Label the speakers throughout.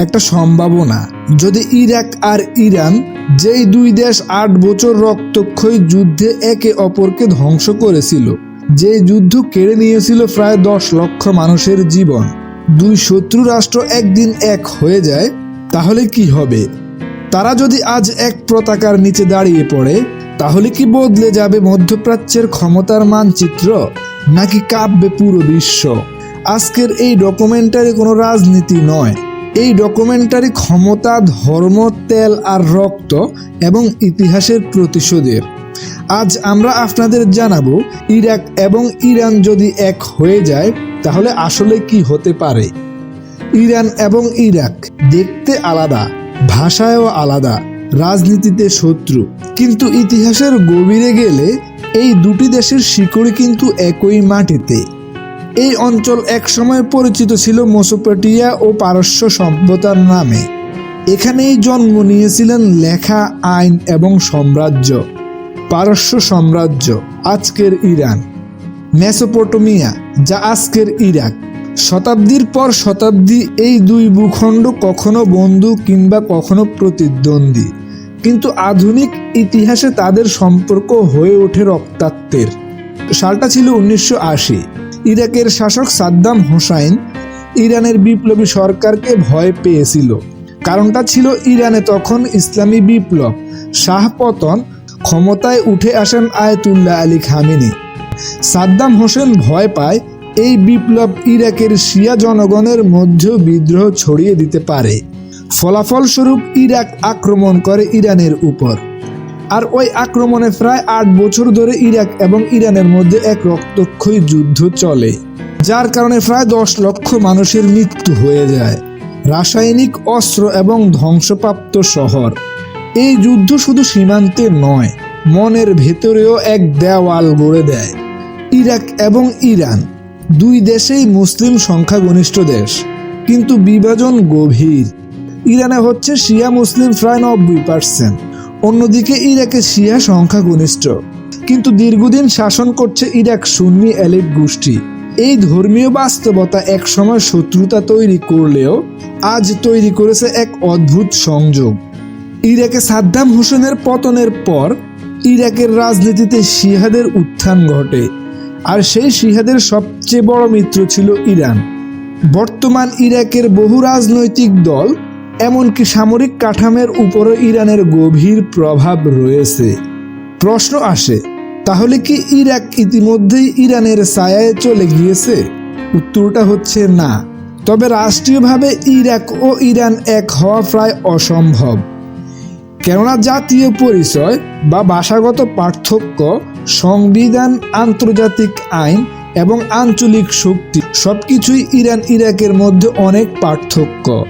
Speaker 1: একটা সম্ভাবনা। যদি ইরাক আর ইরান যেই দুই দেশ আট বছর রক্তক্ষয়ী যুদ্ধে একে অপরকে ধ্বংস করেছিল যে যুদ্ধ কেড়ে নিয়েছিল প্রায় দশ লক্ষ মানুষের জীবন, দুই শত্রু রাষ্ট্র একদিন এক হয়ে যায়, তাহলে কি হবে? তারা যদি আজ এক পতাকার নিচে দাঁড়িয়ে পড়ে, তাহলে কি বদলে যাবে মধ্যপ্রাচ্যের ক্ষমতার মানচিত্র, নাকি কাঁপবে পুরো বিশ্ব? আজকের এই ডকুমেন্টারি কোনো রাজনীতি নয়। এই ডকুমেন্টারি ক্ষমতা, ধর্ম, তেল আর রক্ত এবং ইতিহাসের প্রতিশোধের আজ আমরা আপনাদের জানাব, ইরাক এবং ইরান যদি এক হয়ে যায়, তাহলে আসলে কি হতে পারে? ইরান এবং ইরাক দেখতে আলাদা, ভাষায়ও আলাদা, রাজনীতিতে শত্রু। কিন্তু ইতিহাসের গভীরে গেলে এই দুটি দেশের শিকড় কিন্তু একই মাটিতে। এই অঞ্চল একসময় পরিচিত ছিল মোসোপেটিয়া ও পারস্য সভ্যতার নামে। এখানেই জন্ম নিয়েছিলেন লেখা, আইন এবং সাম্রাজ্য। পারস্য সাম্রাজ্য, আজকের ইরান। মেসোপটোমিয়া, যা আজকের ইরাক। শতাব্দীর পর শতাব্দী এই দুই ভূখণ্ড কখনো বন্ধু কিংবা কখনো প্রতিদ্বন্দ্বী। কিন্তু আধুনিক ইতিহাসে তাদের সম্পর্ক হয়ে ওঠে রক্তাক্তের। সালটা ছিল উনিশশো আশি। ইরাকের শাসক সাদ্দাম হোসাইন ইরানের বিপ্লবী সরকারকে ভয় পেয়েছিল। কারণটা ছিল ইরানে তখন ইসলামী বিপ্লব। শাহপতন ক্ষমতায় উঠে আসেন Ayatollah Ali Khamenei. Saddam Hussein ভয় পায় এই বিপ্লব ইরাকের শিয়া জনগণের মধ্যে বিদ্রোহ ছড়িয়ে দিতে পারে। ফলাফলস্বরূপ ইরাক আক্রমণ করে ইরানের উপর। আর ওই আক্রমণে প্রায় আট বছর ধরে ইরাক এবং ইরানের মধ্যে এক রক্তক্ষয়ী যুদ্ধ চলে, যার কারণে প্রায় দশ লক্ষ মানুষের মৃত্যু হয়ে যায়। রাসায়নিক অস্ত্র এবং ধ্বংসপ্রাপ্ত শহর। এই যুদ্ধ শুধু সীমান্তে নয়, মনের ভেতরেও এক দেওয়াল গড়ে দেয়। ইরাক এবং ইরান, দুই দেশেই মুসলিম সংখ্যাগরিষ্ঠ দেশ, কিন্তু বিভাজন গভীর। ইরানে হচ্ছে শিয়া মুসলিম প্রায় নব্বই পার্সেন্ট। অন্যদিকে ইরাকে শিয়া সংখ্যাগরিষ্ঠ কিন্তু দীর্ঘদিন শাসন করছে ইরাক সুন্নি এলিট গোষ্ঠী। এই ধর্মীয় বাস্তবতা একসময় শত্রুতা তৈরি করলেও আজ তৈরি করেছে এক অদ্ভুত সংযোগ। ইরাকে সাদ্দাম হোসেনের পতনের পর ইরাকের রাজনীতিতে শিহাদের উত্থান ঘটে, আর সেই শিহাদের সবচেয়ে বড় মিত্র ছিল ইরান। বর্তমান ইরাকের বহু রাজনৈতিক দল এমনকি সামরিক কাঠামের উপরও ইরানের গভীর প্রভাব রয়েছে। প্রশ্ন আসে, তাহলে কি ইরাক ইতিমধ্যেই ইরানের ছায়ায় চলে গিয়েছে? উত্তরটা হচ্ছে না। তবে রাষ্ট্রীয়ভাবে ইরাক ও ইরান এক হওয়া প্রায় অসম্ভব। কেননা জাতীয় পরিচয় বা ভাষাগত পার্থক্য, সংবিধান, আন্তর্জাতিক আইন এবং আঞ্চলিক শক্তি সবকিছুই ইরান ইরাকের মধ্যে অনেক পার্থক্য।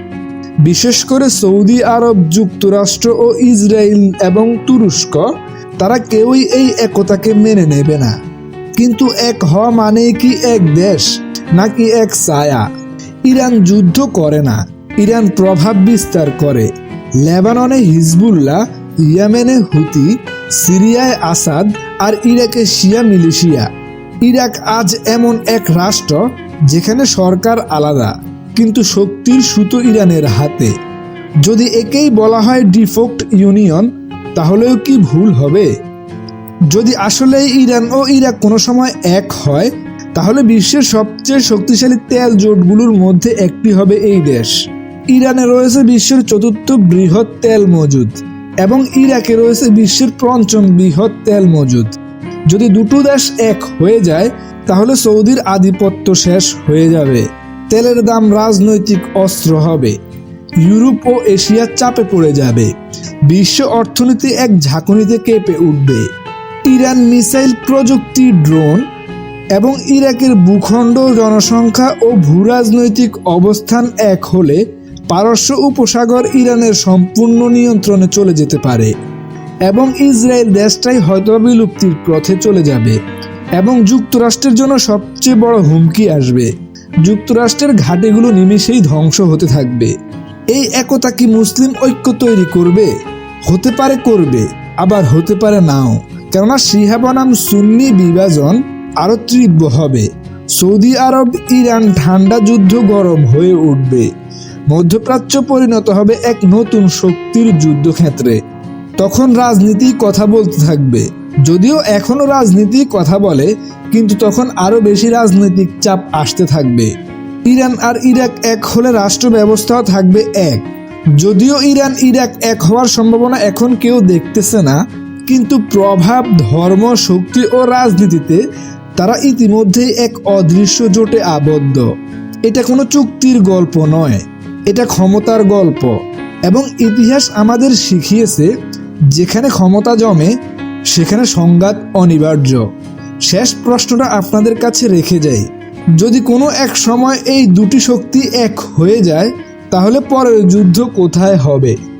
Speaker 1: বিশেষ করে সৌদি আরব, যুক্তরাষ্ট্র ও ইসরায়েল এবং তুরস্ক, তারা কেউই এই একতাকে মেনে নেবে না। কিন্তু এক হওয়া মানে কি এক দেশ, নাকি এক ছায়া? ইরান যুদ্ধ করে না। ইরান প্রভাব বিস্তার করে। লেবাননে হিজবুল্লাহ, ইয়ামেনে হুতি, সিরিয়ায় আসাদ আর ইরাকে শিয়া মিলিশিয়া। ইরাক আজ এমন এক রাষ্ট্র, যেখানে সরকার আলাদা। কিন্তু শক্তির সুতো ইরানের হাতে। যদি একেই বলা হয় ডিফোক্ট ইউনিয়ন, তাহলেও কি ভুল হবে? যদি আসলেই ইরান ও ইরাক কোনো সময় এক হয়, তাহলে বিশ্বের সবচেয়ে শক্তিশালী তেল জোটগুলোর মধ্যে একটি হবে এই দেশ। ইরানে রয়েছে বিশ্বের চতুর্থ বৃহৎ তেল মজুদ এবং ইরাকে রয়েছে বিশ্বের পঞ্চম বৃহৎ তেল মজুদ। যদি দুটো দেশ এক হয়ে যায়, তাহলে সৌদির আধিপত্য শেষ হয়ে যাবে। তেলের দাম রাজনৈতিক অস্ত্র হবে। ইউরোপ ও এশিয়ার চাপে পড়ে যাবে। বিশ্ব অর্থনীতি এক ঝাঁকুনিতে কেঁপে উঠবে। ইরান মিসাইল প্রযুক্তি ড্রোন এবং ইরাকের ভূখণ্ড জনসংখ্যা ও ভূরাজনৈতিক অবস্থান এক হলে পারস্য উপসাগর ইরানের সম্পূর্ণ নিয়ন্ত্রণে চলে যেতে পারে এবং ইসরায়েল দেশটাই হয়তো বিলুপ্তির পথে চলে যাবে এবং যুক্তরাষ্ট্রের জন্য সবচেয়ে বড় হুমকি আসবে। যুক্তরাষ্ট্রের ঘাটিগুলো নিমেষেই ধ্বংস হতে থাকবে। এই একতা কি মুসলিম ঐক্য তৈরি করবে? হতে পারে করবে, আবার হতে পারে নাও। কেননা শিহা বনাম সুন্নি বিভাজন আরও তীব্র হবে। সৌদি আরব, ইরান ঠান্ডা যুদ্ধ গরম হয়ে উঠবে। মধ্যপ্রাচ্য পরিণত হবে এক নতুন শক্তির যুদ্ধক্ষেত্রে। তখন রাজনীতি কথা বলতে থাকবে। যদিও এখনও রাজনীতি কথা বলে কিন্তু তখন আরও বেশি রাজনৈতিক চাপ আসতে থাকবে। ইরান আর ইরাক এক হলে রাষ্ট্র ব্যবস্থাও থাকবে এক। যদিও ইরান ইরাক এক হওয়ার সম্ভাবনা এখন কেউ দেখতেছে না, কিন্তু প্রভাব, ধর্ম, শক্তি ও রাজনীতিতে তারা ইতিমধ্যেই এক অদৃশ্য জোটে আবদ্ধ। এটা কোনো চুক্তির গল্প নয়, এটা ক্ষমতার গল্প। এবং ইতিহাস আমাদের শিখিয়েছে, যেখানে ক্ষমতা জমে, সেখানে সংঘাত অনিবার্য। শেষ প্রশ্নটা আপনাদের কাছে রেখে যাই। যদি কোনো এক সময় এই দুটি শক্তি এক হয়ে যায়, তাহলে পরের যুদ্ধ কোথায় হবে?